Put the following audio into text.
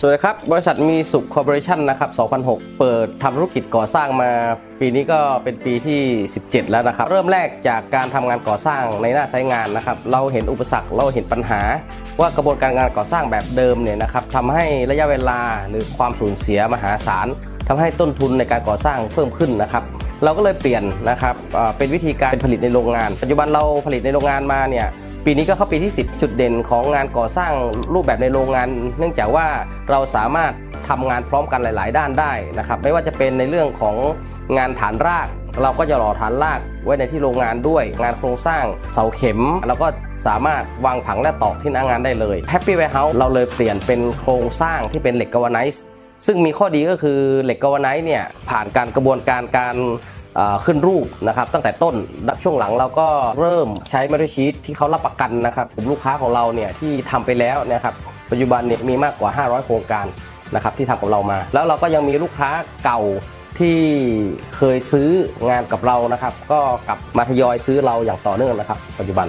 สวัสดีครับ บริษัทมีสุขคอร์ปอเรชั่นนะครับ 2006 เปิดทำธุรกิจก่อสร้างมา ปีนี้ก็เป็นปีที่ 17 แล้วนะครับ เริ่มแรกจากการทำงานก่อสร้างในหน้าไซต์งานนะครับ เราเห็นอุปสรรค เราเห็นปัญหา ว่ากระบวนการงานก่อสร้างแบบเดิมเนี่ยนะครับทำให้ระยะเวลาหรือความสูญเสียมหาศาลทำให้ต้นทุนในการก่อสร้างเพิ่มขึ้นนะครับเราก็เลยเปลี่ยนนะครับเอ่อเป็นวิธีการผลิตในโรงงาน ปัจจุบันเราผลิตในโรงงานมาเนี่ย ปีนี้ก็เข้าปีที่ 10 จุดเด่นของงานก่อสร้างรูปแบบในโรงงาน เนื่องจากว่าเราสามารถทำงานพร้อมกันหลาย ๆ ด้านได้นะครับ ไม่ว่าจะเป็นในเรื่องของงานฐานราก เราก็จะหล่อฐานรากไว้ในที่โรงงานด้วย งานโครงสร้างเสาเข็มเราก็สามารถวางผังและตอกที่หน้างานได้เลย Happy Warehouse เราเลยเปลี่ยนเป็นโครงสร้างที่เป็นเหล็กกาวไนซ์ซึ่งมีข้อดีก็คือเหล็กกาวไนซ์เนี่ยผ่านการกระบวนการการ ขึ้นรูปนะครับตั้งแต่ต้นช่วงหลังเราก็เริ่มใช้มาตรชีตที่เขารับประกันนะครับกลุ่มลูกค้าของเราเนี่ยที่ทำไปแล้วนะครับปัจจุบันเนี่ยมีมากกว่า 500 โครงการนะครับที่ทำกับเรามา แล้วเราก็ยังมีลูกค้าเก่าที่เคยซื้องานกับเรานะครับ ก็กลับมาทยอยซื้อเราอย่างต่อเนื่องนะครับ ปัจจุบัน